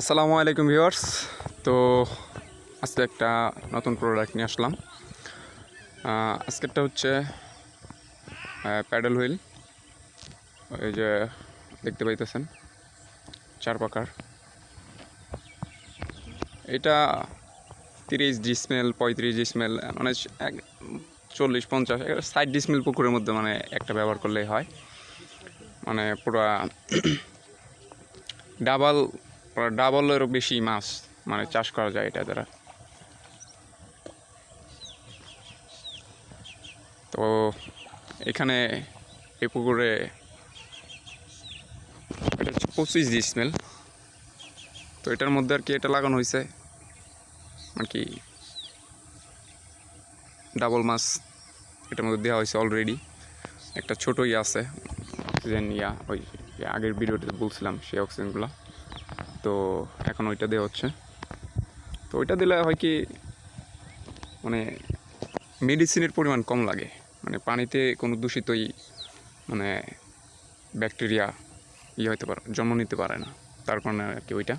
আসসালামু আলাইকুম ভিউয়ার্স। তো আজকে একটা নতুন প্রোডাক্ট নিয়ে আসলাম। আজকেরটা হচ্ছে প্যাডেল হুইল এই যে দেখতে পাইতেছেন, চার পাকার। এটা তিরিশ ডিসমেল, পঁয়ত্রিশ ডিসমেল মানে এক চল্লিশ, পঞ্চাশ ষাট ডিসমেল পুকুরের মধ্যে মানে একটা ব্যবহার করলেই হয়। মানে পুরা ডাবল ডাবলেরও বেশি মাছ মানে চাষ করা যায় এটা দ্বারা। তো এখানে এই পুকুরে এটা হচ্ছে পঁচিশ ডিসমেল তো এটার মধ্যে আর কি এটা লাগানো হয়েছে। আর কি ডাবল মাছ এটার মধ্যে দেওয়া হয়েছে অলরেডি একটা ছোটোই আছে অক্সিজেন ইয়া ওই আগের ভিডিওতে বলছিলাম সেই অক্সিজেনগুলো তো এখন ওইটা দেওয়া হচ্ছে। তো ওইটা দিলে হয় কি মানে মেডিসিনের পরিমাণ কম লাগে। মানে পানিতে কোনো দূষিতই মানে ব্যাকটেরিয়া ইয়ে হতে পারে, জন্ম নিতে পারে না। তার কারণে আর কি ওইটা।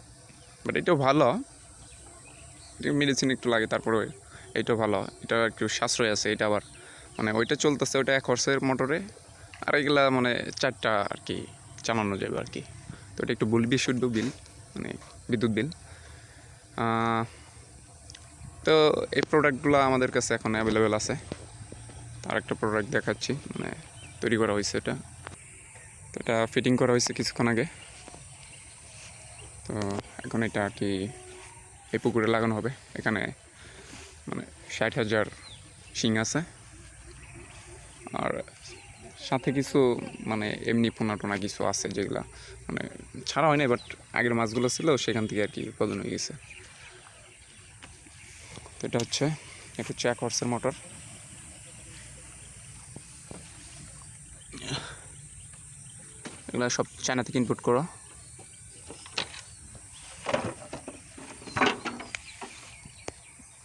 বাট এটাও ভালো। মেডিসিন একটু লাগে, তারপরে এইটাও ভালো। এটা একটু সাশ্রয় আছে, এটা আবার মানে ওইটা চলতেছে, ওইটা এক হর্সের মোটরে আর এগুলা মানে চারটা আর কি চালানো যাবে আর কি। তো এটা একটু বলবি শুদ্ধ বিল মানে বিদ্যুৎ বিল তো এই প্রোডাক্টগুলো আমাদের কাছে এখন অ্যাভেলেবেল আছে। আর একটা প্রোডাক্ট দেখাচ্ছি মানে তৈরি করা হয়েছে এটা। তো এটা ফিটিং করা হয়েছে কিছুক্ষণ আগে। তো এখন এটা আর কি এই পুকুরে লাগানো হবে। এখানে মানে ষাট হাজার শিং আছে। আর সাথে কিছু মানে এমনি পোনা টোনা কিছু আছে যেগুলা মানে ছাড়া হয় না বাট আগের মাছগুলো ছিল, সেখান থেকে আর কি উৎপাদন হয়ে গেছে। তো এটা হচ্ছে এটা হচ্ছে এক হর্সের মোটর এগুলো সব চায়না থেকে ইনপুট করো।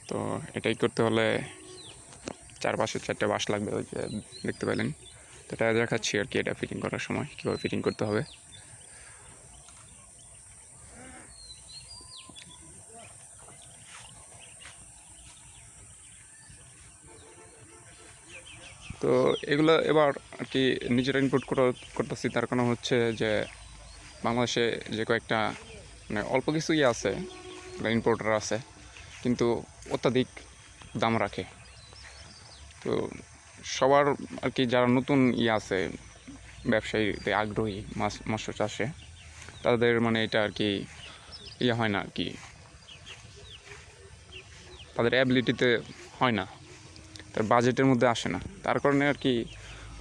তো এটাই করতে হলে চারপাশে চারটে বাঁশ লাগবে, ওই যে দেখতে পেলেন। তো এটা দেখাচ্ছি আর কি এটা ফিটিং করার সময়, কীভাবে ফিটিং করতে হবে। তো এগুলো এবার আর কি নিজেরা ইনপুট করতেছি, তার কারণ হচ্ছে যে বাংলাদেশে যে কয়েকটা মানে অল্প কিছু ইয়ে আছে ইম্পোর্টার আছে, কিন্তু অত্যাধিক দাম রাখে। তো সবার আর কি যারা নতুন ইয়ে আছে, ব্যবসায়ীতে আগ্রহী মাছ, মৎস্য চাষে, তাদের মানে এটা আর কি ইয়ে হয় না আর কি। তাদের অ্যাবিলিটিতে হয় না। তার বাজেটের মধ্যে আসে না। তার কারণে আর কি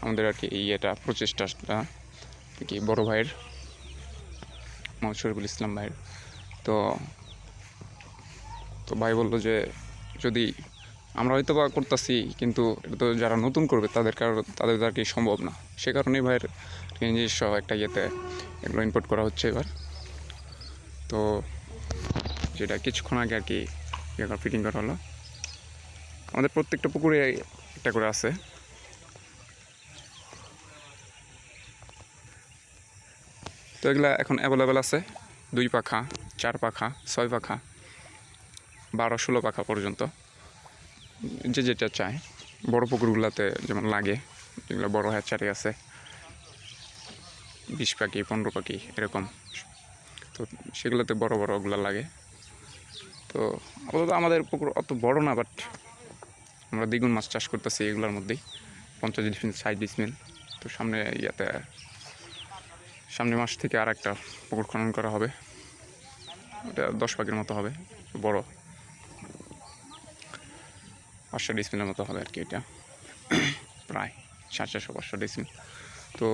আমাদের আর কি ইয়েটা প্রচেষ্টাটা আর কি বড়ো ভাইয়ের, মোহাম্মদ শরীফুল ইসলাম ভাইয়ের। তো তো ভাই বলল যে যদি আমরা হয়তো বা করতেছি, কিন্তু এটা তো যারা নতুন করবে, তাদের কারণ তাদের আর কি সম্ভব না? সে কারণেই ভাইয়ের নিজস্ব একটা ইয়েতে এগুলো ইম্পোর্ট করা হচ্ছে এবার। তো যেটা কিছুক্ষণ আগে আর কি ইয়ে ফিটিং করা হলো। আমাদের প্রত্যেকটা পুকুরে একটা করে আছে। তো এগুলা এখন অ্যাভেলেবেল আছে। দুই পাখা, চার পাখা, ছয় পাখা, বারো, ষোলো পাখা পর্যন্ত। যে যেটা চায় বড় পুকুরগুলোতে যেমন লাগে, যেগুলো বড় হ্যাচারি আছে, বিশ পাখি, পনেরো পাখি এরকম। তো সেগুলোতে বড় বড় ওগুলো লাগে। তো আপাতত আমাদের পুকুর অত বড় না, বাট আমরা দ্বিগুণ মাছ চাষ করতেছি এগুলোর মধ্যেই। পঞ্চাশ ডিসমিল, ষাট ডিসমিল। তো সামনে ইয়াতে সামনের মাস থেকে আর একটা পুকুর খনন করা হবে। ওটা দশ পাখির মতো হবে, বড়। পাঁচশো ডিসমিলের মতো হবে আর কি এটা। প্রায় সাড়ে চারশো, পাঁচশো ডিসমিল তো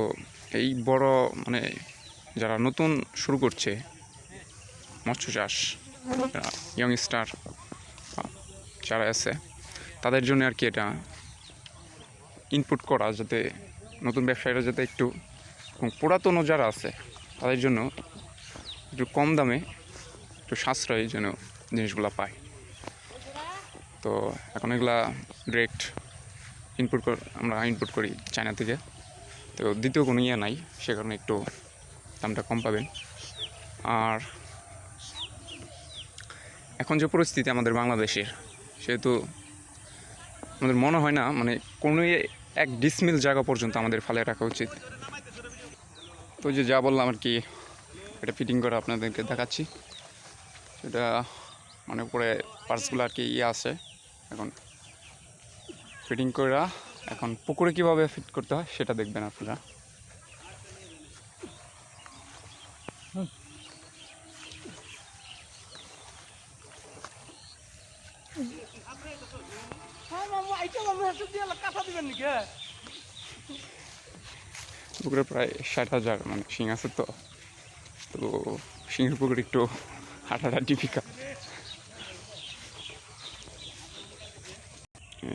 এই বড় মানে যারা নতুন শুরু করছে, মৎস্য চাষ ইয়ং স্টার যারা আছে, তাদের জন্য আর কি এটা ইনপুট করা যাতে নতুন ব্যবসায়ীরা যাতে একটু এবং পুরাতনও যারা আছে, তাদের জন্য একটু কম দামে একটু সাশ্রয়ের জন্য জিনিসগুলো পায়। তো এখন এগুলা ডিরেক্ট ইনপুট আমরা ইনপুট করি চায়না থেকে। তো দ্বিতীয় কোনো ইয়ে নাই, সে কারণে একটু দামটা কম পাবেন। আর এখন যে পরিস্থিতি আমাদের বাংলাদেশের, সেহেতু আমাদের মনে হয় না মানে কোনো এক ডিসমিল জায়গা পর্যন্ত আমাদের ফালে রাখা উচিত। তো যে যা বললাম আর কি, এটা ফিটিং করে আপনাদেরকে দেখাচ্ছি। সেটা মানে উপরে পার্টসগুলো আর কি ইয়ে আছে। এখন ফিটিং করে এখন পুকুরে কীভাবে ফিট করতে হয় সেটা দেখবেন আপনারা। পুকুরে প্রায় ষাট হাজার মানে শিং আছে তো। তো শিঙের পুকুরে একটু হাঁটাটা ডিফিকাল্ট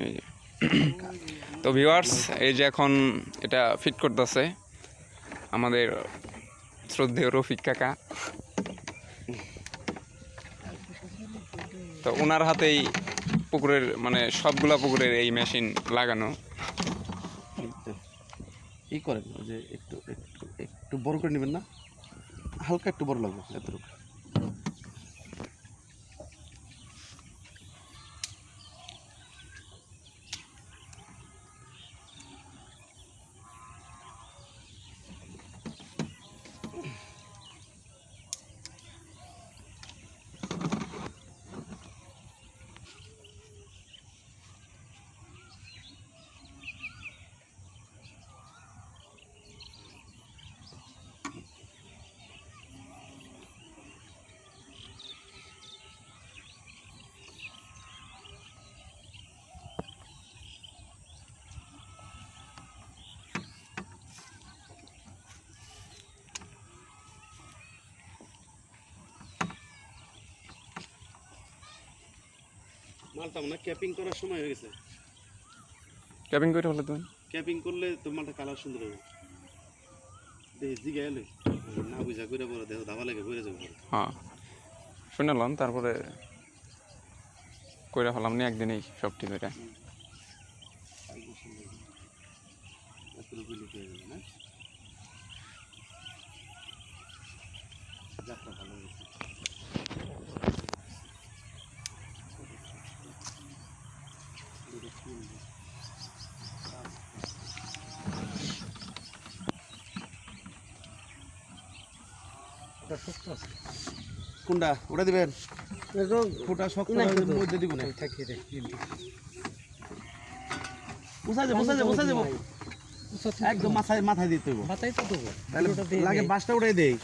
এই যে। তো ভিউয়ার্স এই যে এখন এটা ফিট করতেছে আমাদের শ্রদ্ধেয় রফিক কাকা। তো ওনার হাতেই পুকুরের মানে সবগুলা পুকুরের এই মেশিন লাগানো। ই করেন যে একটু একটু একটু বড় করে নেবেন না, হালকা একটু বড় লাগবে, এতটুকু। মালটা মানে ক্যাপিং করার সময় হয়ে গেছে। ক্যাবিং করে হলে তুমি। ক্যাপিং করলে তো মালটা কালার সুন্দর হবে। দেখি জিগে এলে না বুঝা করে পরে দেখো ধাবা লাগে ঘুরে যাব। হ্যাঁ। শুনলাম তারপরে কইরা ফেলাম নি একদিনেই সব ঠিক হয়ে একদম সুন্দর হবে। এতটুকু লিখে যাবে না যাত্রা ভালো হয়েছে কোনটা? ওটা দিবেন? ওটা শক্ত মধ্যে দিব না। বুঝা যাবে বুঝা যাবে বুঝা যাবে। একদম মাথায় মাথায় দিতে হইব। মাথায় তো দেবো। তাহলে লাগে বাসটা উঠাই দেই।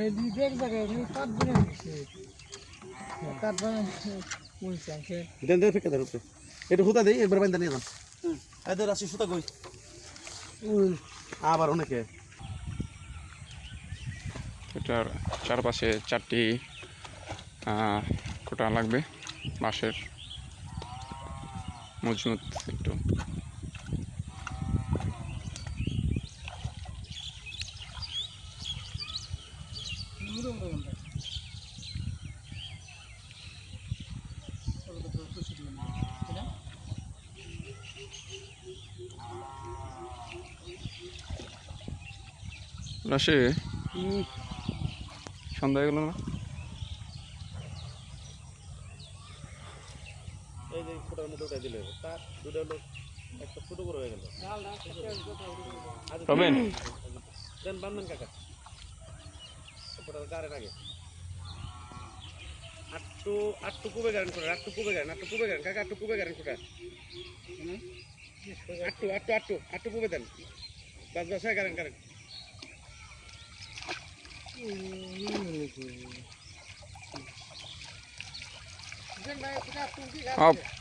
এই বিবেক জায়গায় কাঠ দেন দেন ফেকে দেন উপরে এটা হুতা দেই এবার বাইন্দা নিয়ে যান। এদের আসি সুতা কই? আবার অনেকে। এটার চারপাশে চারটি আহ, কোটা লাগবে বাঁশের। মজবুত একটু। রাশে সন্ধ্যা হয়ে গেল না? এই যে ফুটার দিলে তার দুটো হলো একটা ছোট বড় হয়ে গেল। রবেন দেন বান্ধন কাকা। ফুটার গাড়ে আগে। আটটু আটটু কুবে গাড়েন ফুটার আটটু কুবে গাড়েন আটটু কুবে গাড়েন কাকা আটটু কুবে গাড়েন ফুটার আটটু আটটু আটটু আটটু কুবে দেন। বাস বাস গাড়েন গাড়েন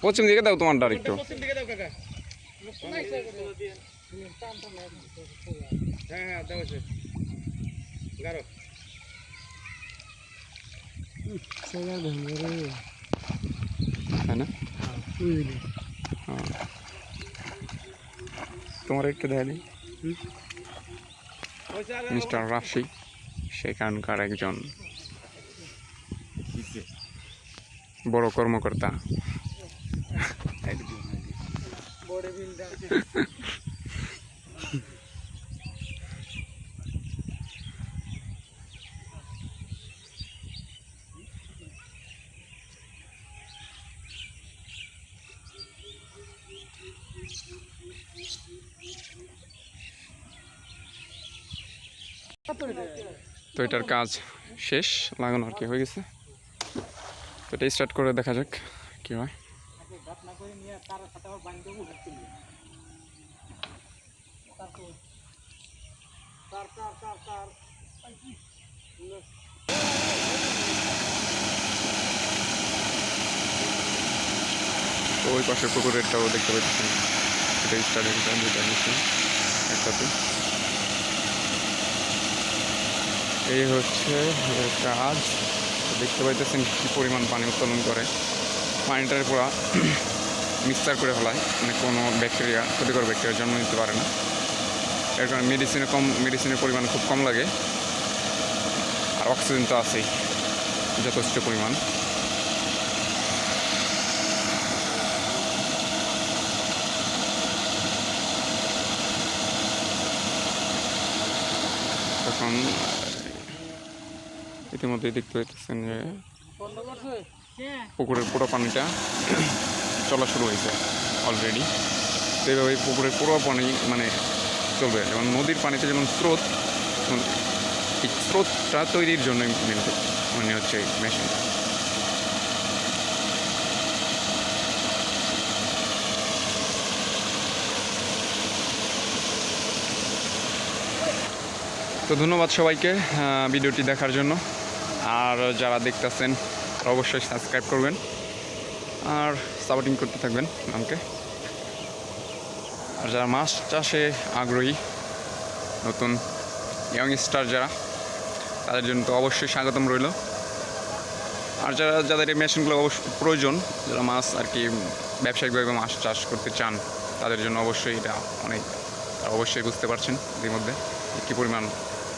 পশ্চিম দিকে দাও তোমার ডার একটু। পশ্চিম দিকে দাও কাকা। হ্যাঁ হ্যাঁ দাও আছে গাড়ো তাই না? হ্যাঁ। তোমার একটু দিই। মিস্টার রাশি সেখানকার একজন বড় কর্মকর্তা। তো এটার কাজ শেষ লাগানো আর কি হয়ে গেছে? তো এটা স্টার্ট করে দেখা যাক কি হয়। তো ওই পাশে পুকুরেরটাও দেখতে পাচ্ছেন এটা স্টার্টের যেটা নিচ্ছে একসাথে এই হচ্ছে কাজ। দেখতে পাইতেছেন কী পরিমাণ পানি উত্তোলন করে। পানিটার পুরা মিক্সচার করে ফেলায়। মানে কোনো ব্যাকটেরিয়া, ক্ষতিকর ব্যাকটেরিয়া জন্ম নিতে পারে না। এর কারণে মেডিসিনে কম মেডিসিনের পরিমাণ খুব কম লাগে। আর অক্সিজেন তো আছেই, যথেষ্ট পরিমাণ। তখন ইতিমধ্যেই দেখতে পাইতেছেন যে পুকুরের পুরো পানিটা চলা শুরু হয়েছে অলরেডি তো এইভাবে পুকুরের পুরো পানি মানে চলবে। যেমন নদীর পানিতে যেমন স্রোত এই স্রোতটা তৈরির জন্য মানে হচ্ছে মেশিন তো ধন্যবাদ সবাইকে ভিডিওটি দেখার জন্য। আর যারা দেখতেছেন, অবশ্যই সাবস্ক্রাইব করবেন আর সাপোর্টিং করতে থাকবেন আমাকে। আর যারা মাছ চাষে আগ্রহী, নতুন ইয়ং স্টার যারা, তাদের জন্য তো অবশ্যই স্বাগতম রইল। আর যারা, যাদের এই মেশিনগুলো অবশ্য প্রয়োজন, যারা মাছ আর কি ব্যবসায়িকভাবে মাছ চাষ করতে চান, তাদের জন্য অবশ্যই এটা অনেক অবশ্যই বুঝতে পারছেন ইতিমধ্যে কী পরিমাণ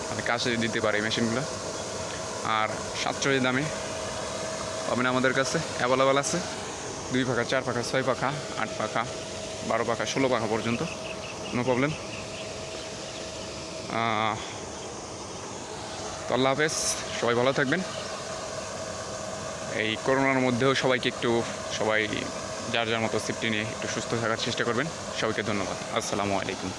মানে কাছে দিতে পারে এই মেশিনগুলো আর সাতশোই দামে পাবেন আমাদের কাছে অ্যাভেলেবেল আছে। দুই পাখা, চার পাখা, ছয় পাখা, আট পাখা, বারো পাখা, ষোলো পাখা পর্যন্ত নো প্রবলেম তো আল্লাহ হাফেজ, সবাই ভালো থাকবেন। এই করোনার মধ্যেও সবাইকে একটু, সবাই যার যার মতো সেফটি নিয়ে একটু সুস্থ থাকার চেষ্টা করবেন। সবাইকে ধন্যবাদ। আসসালামু আলাইকুম।